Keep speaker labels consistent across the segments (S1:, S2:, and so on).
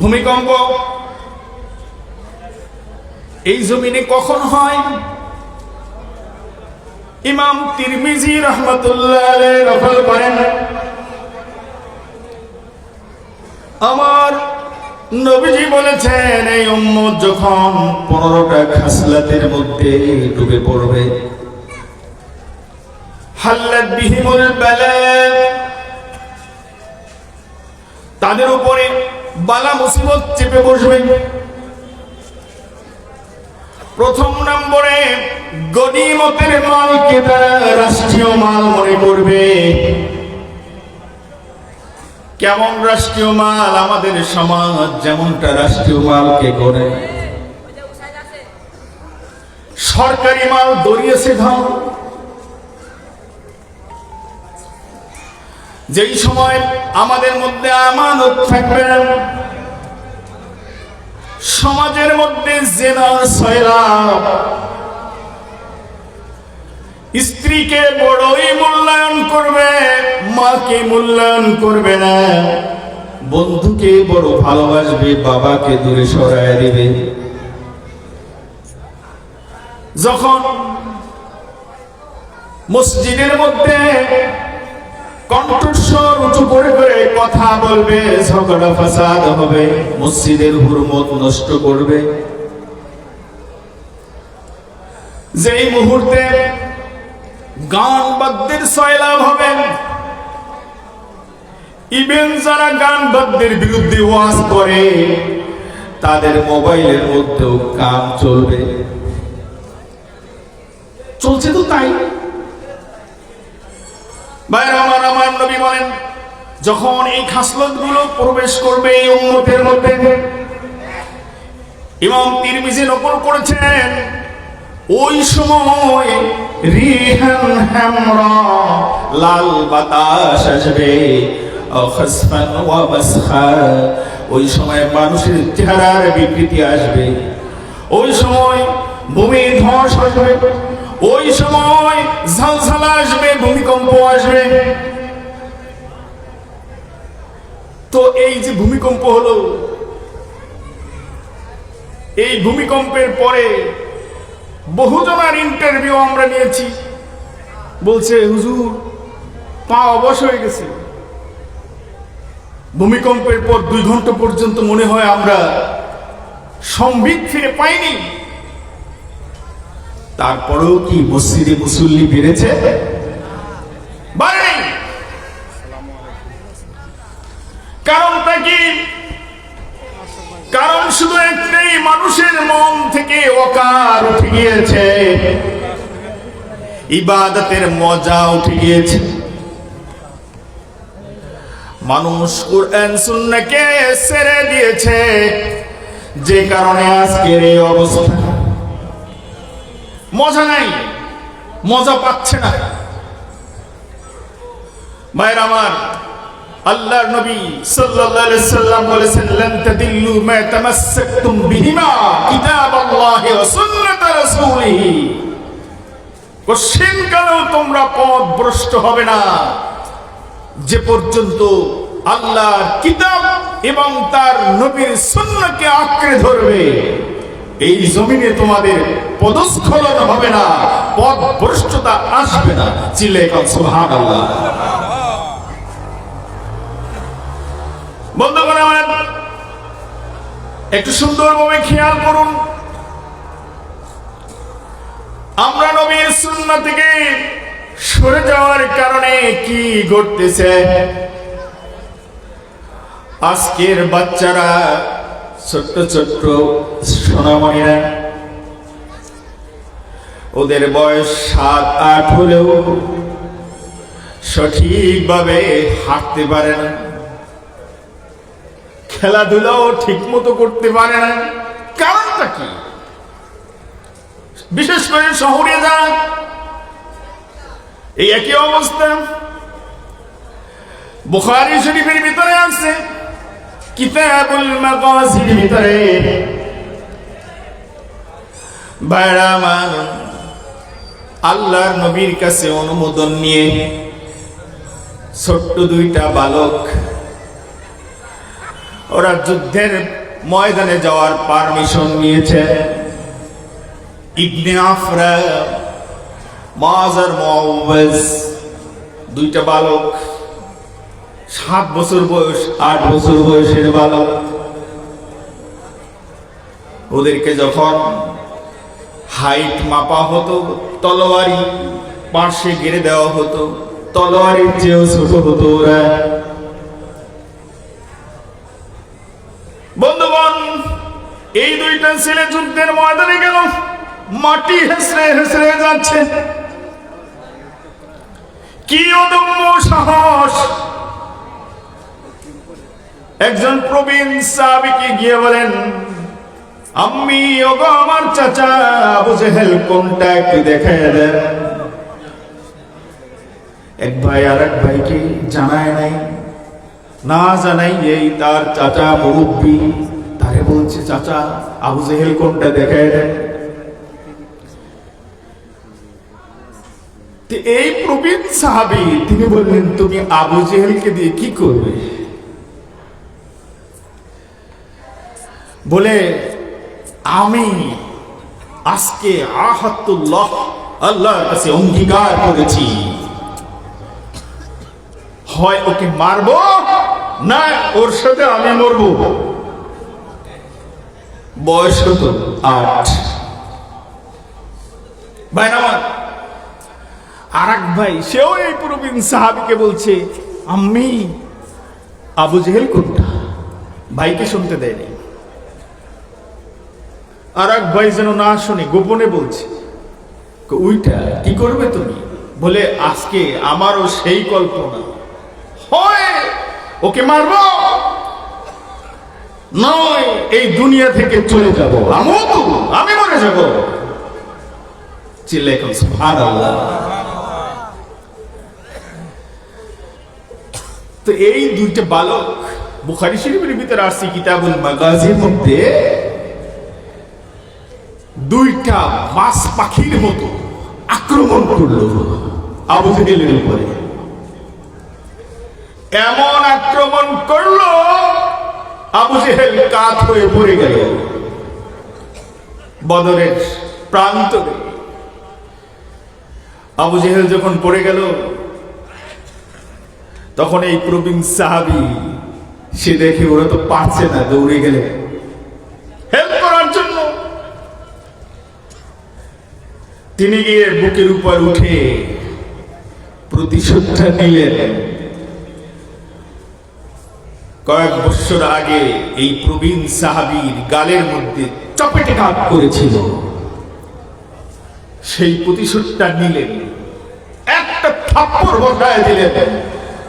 S1: ভূমিকম্প। এই জমিনে কখন হয়? ইমাম তিরমিজি রহমতুল্লাহ করেন, আমার নবীজি বলেছেন, এই উম্মত যখন পনেরোটা খাসলাতের মধ্যে ডুবে পড়বে। হাল্লাত বিহিমুল বালা। তাদের উপরে বালা মুসিবত চেপে বসবে। প্রথম নম্বরে গনিমতের মালকে তারা রাষ্ট্রীয় মাল মনে করবে। কেমন রাষ্ট্রীয় মাল? আমাদের সমাজ যেমনটা রাষ্ট্রীয় মালকে করে সরকারি মাল দড়িয়েছে ধান। যেই সময় আমাদের মধ্যে আমানত থাকবে, সমাজের মধ্যে জেনার সয়লাভ স্ত্রীকে বড়ই মূল্যায়ন করবে, মাকে মূল্যায়ন করবে না। বন্ধুকে বড় ভালোবাসবে, বাবাকে দূরে সরায় দিবে। যখন মসজিদের মধ্যে কণ্ঠস্বর উঁচু করে করে কথা বলবে, ঝগড়া ফাসাদ হবে, মসজিদের হুরমত নষ্ট করবে। যেই মুহূর্তে গান বাদ্যের হবে ইভেন যারা গান বাদ্যের বিরুদ্ধে ওয়াজ করে, তাদের মোবাইলের মধ্যেও কাম চলবে। চলছে তো তাই। বাইরে আমার নবী বলেন, যখন এই খাসলতগুলো প্রবেশ করবে এই উন্মতের মধ্যে, ইমাম তিরমিজি নকল করেছেন, ওই সময় রিহান হামরা, লাল বাতাস আসবে ওই সময় মানুষের চেহারার বিকৃতি আসবে, ওই সময় ভূমি ধস আসবে। ওই সময় ঝলঝলা আসবে, ভূমিকম্প আসবে। তো এই যে ভূমিকম্প হলো, এই ভূমিকম্পের পরে বহুজনার ইন্টারভিউ আমরা নিয়েছি। বলছে, হুজুর, পা অবশ হয়ে গেছে। ভূমিকম্পের পর দুই ঘণ্টা পর্যন্ত মনে হয় আমরা সম্বিত ফিরে পাইনি। তারপরেও কি মসজিদে মুসল্লি বেড়েছে? কারণটা কি? কারণ শুধু একটাই, মানুষের মন থেকে অকার উঠে গিয়েছে। ইবাদতের মজা উঠে গিয়েছে। মানুষ কোরআন, সুন্নাহকে ছেড়ে দিয়েছে। যে কারণে আজকের এই অবস্থা। মজা নাই। মজা পাচ্ছে না। ভাইর আমার আল্লাহর নবী সাল্লাল্লাহু আলাইহি সাল্লাম বলেছেন, লান তাদিল্লু মা তামাসসাকতুম বিহিমা কিতাবাল্লাহি ওয়া সুন্নাত রাসূলিহি। কোশ্চিন কালেও তোমরা পথ ভ্রষ্ট হবে না। যে পর্যন্ত আল্লাহর কিতাব এবং তার নবীর সুন্নাহকে আঁকড়ে ধরবে। এই জমিনে তোমাদের পদস্খলন হবে না পথ ভ্রষ্টতা আসবে না। চিলে কাল সুবহানাল্লাহ। বন্ধুগণ, আমার একটু সুন্দরভাবে খেয়াল করুন। আমরা নবীর সুন্নাহ থেকে সরে যাওয়ার কারণে কি ঘটতেছে? আজকের বাচ্চারা ছোট্ট ছোট্ট সোনামণিরা। ওদের বয়স সাত আট হলেও সঠিকভাবে হাঁটতে পারে না। খেলাধুলাও ঠিক মতো করতে পারে না। কারণটা কি? বিশেষ করে শহরে যারা, এই একই অবস্থা। বুখারী শরীফের ভিতরে আছে। কিতাবুল মাকাসির ভিতরে। ভাইরা আমার, আল্লাহর নবীর কাছে অনুমোদন নিয়ে ছোট্ট দুইটা বালক, ওরা যুদ্ধের ময়দানে যাওয়ার পারমিশন নিয়েছে। ইবনে আফরা, মাজার মুআওয়াজ দুইটা বালক সাত বছর বয়স, আট বছর বয়সের বালক। ওদেরকে যখন হাইট মাপা হতো, তলোয়ারি পাশে গেড়ে দেওয়া হতো, তলোয়ারির চেয়েও ছোট হতো ওরা। বন্ধুগণ, এই দুইটা ছেলে যুদ্ধের ময়দানে গেল, মাটি হেসড়ে হেসড়ে যাচ্ছে। কি অদম্য সাহস! একজন প্রবীণ সাহাবীকে গিয়ে বলেন, আম্মি, ওগো আমার চাচা, আবু জেহেল কোনটা একটু দেখে দেন। এক ভাই আর এক ভাইকে জানায় নাই। না জানাই এই তার চাচা মুরব্বী। তারে বলছে, চাচা, আবু জেহেল কোনটা দেখে দেন? এই প্রবীণ সাহাবি, তিনি বললেন, তুমি আবু জেহেলকে দিয়ে কি করবে? বলে, আমি আজকে আহাতুল্লাহ আল্লাহর কাছে অঙ্গীকার করেছি। হয় ওকে মারবো না ওর সাথে আমি মরবো। বয়স কত? আট। ভাই আমার আর ভাই, সেও এই প্রবীণ সাহাবিকে বলছে আমি আবু জেহেল কোনটা? ভাইকে শুনতে দেয়নি। আর এক ভাই যেন না শুনে গোপনে বলছে ওইটা কি করবে তুমি? বলে, আজকে আমারও সেই কল্পনা। হয়, ওকে মারবো, নয় এই দুনিয়া থেকে চলে যাব। আমিও তো আমি মরে যাব। চিল্লাই এখন সুবহানাল্লাহ। তো এই দুইটা বালক বুখারি শরীফের ভিতরে আসছে কিতাবুল মাগাজির মধ্যে। দুইটা মাছ পাখির মতো আক্রমণ করল আবু জেহেলের উপরে। এমন আক্রমণ করল, আবু জেহেল কাত হয়ে পড়ে গেল। বদরের প্রান্তরে আবু জেহেল যখন পড়ে গেল, তখন এই প্রবীণ সাহাবি, সে দেখে ওরা তো পারছে না, দৌড়ে গেলে তিনি গিয়ে বুকের উপর উঠে প্রতিশোধটা নিলেন। কয়েক বছর আগে এই প্রবীণ সাহাবীর গালের মধ্যে চপেটে ঘাত করেছিল। সেই প্রতিশোধটা নিলেন। একটা থাপ্পড় বসায় দিলেন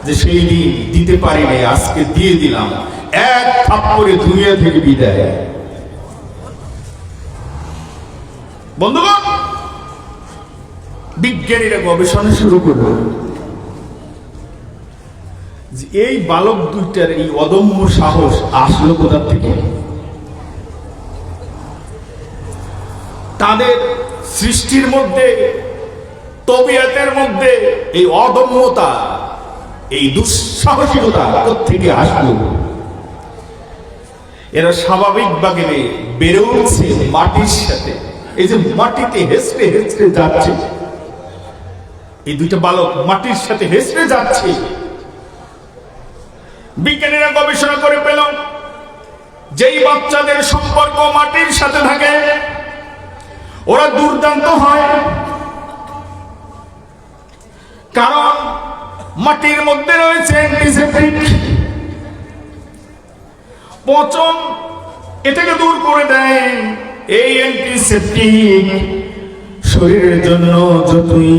S1: যে সেই দিন দিতে পারিনি, আজকে দিয়ে দিলাম। এক থাপ্পড়ে দুনিয়া থেকে বিদায়। বন্ধুগণ বিজ্ঞানীরা গবেষণা শুরু করল যে এই বালক দুইটার এই অদম্য সাহস আসলো কোথা থেকে? তাদের সৃষ্টির মধ্যে, তবিয়াতের মধ্যে এই অদম্যতা, এই দুঃসাহসিকতা থেকে আসলো? এরা স্বাভাবিক স্বাভাবিকভাবে বেড়ে উঠছে মাটির সাথে। এই যে মাটিতে হেসড়ে হেসড়ে যাচ্ছে। এই দুইটা বালক মাটির সাথে হেসড়ে যাচ্ছে। বিজ্ঞানীরা গবেষণা করে পেল, যেই বাচ্চাদের সম্পর্ক মাটির সাথে থাকে, ওরা দুর্দান্ত হয়। কারণ মাটির মধ্যে রয়েছে পচন এটাকে দূর করে দেয় এই অ্যান্টিসেপ্টিক শরীরের জন্য যতই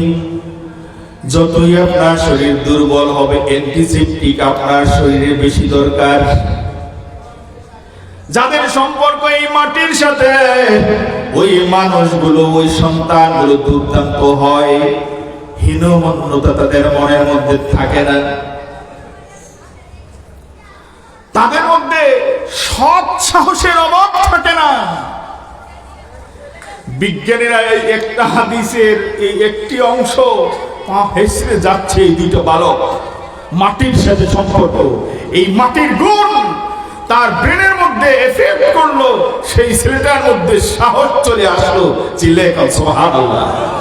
S1: যতই আপনার শরীর দুর্বল হবে অ্যান্টিসেপ্টিক আপনার শরীরে বেশি দরকার। যাদের সম্পর্ক এই মাটির সাথে, ওই মানুষগুলো, ওই সন্তানগুলো দুর্দান্ত হয়। হীনমন্যতা তাদের মনের মধ্যে থাকে না। তাদের মধ্যে সৎ সাহসের অভাব থাকে না। বিজ্ঞানীরা এই একটা হাদিসের এই একটি অংশ পা হেসড়ে যাচ্ছে এই দুইটা বালক। মাটির সাথে সম্পর্ক। এই মাটির গুণ তার ব্রেনের মধ্যে এফেক্ট করল। সেই ছেলেটার মধ্যে সাহস চলে আসলো। চিল্লে সোহান সুবহানাল্লাহ।